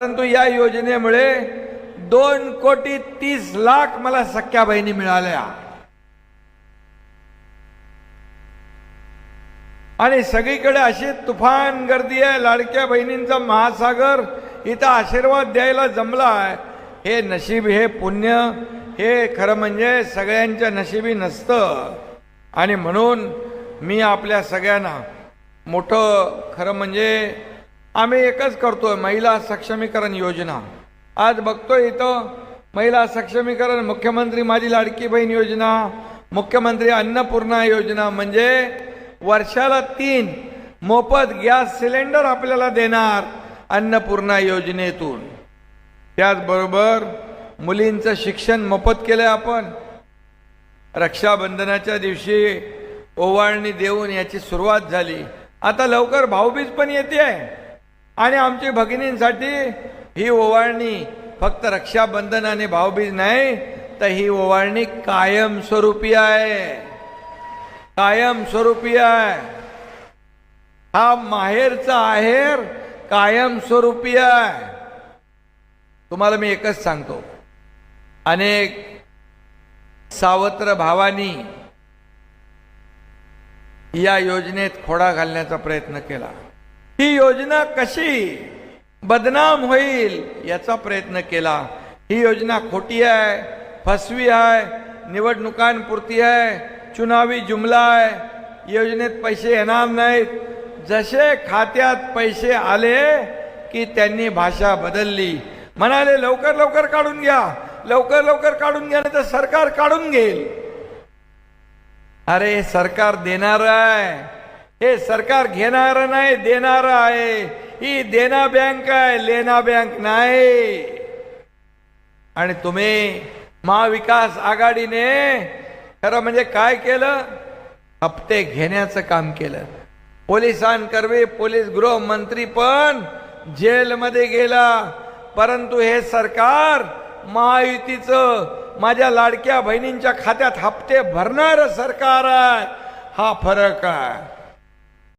परंतु या योजनेमुळे दोन कोटी तीस लाख मला सख्या बहिणी मिळाल्या. आणि सगळीकडे अशी तुफान गर्दी आहे लाडक्या बहिणींचा महासागर इथं आशीर्वाद द्यायला जमला आहे. हे नशीब हे पुण्य हे खरं म्हणजे सगळ्यांच्या नशिबी नसतं. आणि म्हणून मी आपल्या सगळ्यांना मोठं खरं म्हणजे आम्ही एकच करतोय महिला सक्षमीकरण योजना. आज बघतोय इथं महिला सक्षमीकरण मुख्यमंत्री माझी लाडकी बहीण योजना मुख्यमंत्री अन्नपूर्णा योजना म्हणजे वर्षाला तीन मोफत गॅस सिलेंडर आपल्याला देणार अन्नपूर्णा योजनेतून. त्याचबरोबर मुलींचं शिक्षण मोफत केलंय आपण. रक्षाबंधनाच्या दिवशी ओवाळणी देऊन याची सुरुवात झाली. आता लवकर भाऊबीज पण येते आहे आणि आमची भगिनींसाठी ही ओवाळणी फक्त रक्षाबंधन आणि भाऊबीज नाही तर ही ओवाळणी कायमस्वरूपी आहे. कायमस्वरूपी आहे. हा माहेरचा आहेर कायमस्वरूपी आहे. तुम्हाला मी एकच सांगतो. अनेक सावत्र भावानी या योजनेत खोडा घालण्याचा प्रयत्न केला. ही योजना कशी बदनाम होईल याचा प्रयत्न केला. ही योजना खोटी आहे फसवी आहे निवडणुकांपुरती आहे चुनावी जुमला आहे. योजनेत पैसे येणार नाहीत. जसे खात्यात पैसे आले की त्यांनी भाषा बदलली. म्हणाले लवकर लवकर काढून घ्या. लवकर लवकर काढून घ्या नाही तर सरकार काढून घेईल. अरे सरकार देणार आहे. हे सरकार घेणार नाही देणार आहे. ही देना बँक आहे लेना बँक नाही. आणि तुम्ही महाविकास आघाडीने खरं म्हणजे काय केलं? हप्ते घेण्याचं काम केलं. पोलिसांकरवी पोलीस गृहमंत्री पण जेलमध्ये गेला. परंतु हे सरकार महायुतीचं माझ्या लाडक्या बहिणींच्या खात्यात हप्ते भरणार सरकार आहे. हा फरक आहे.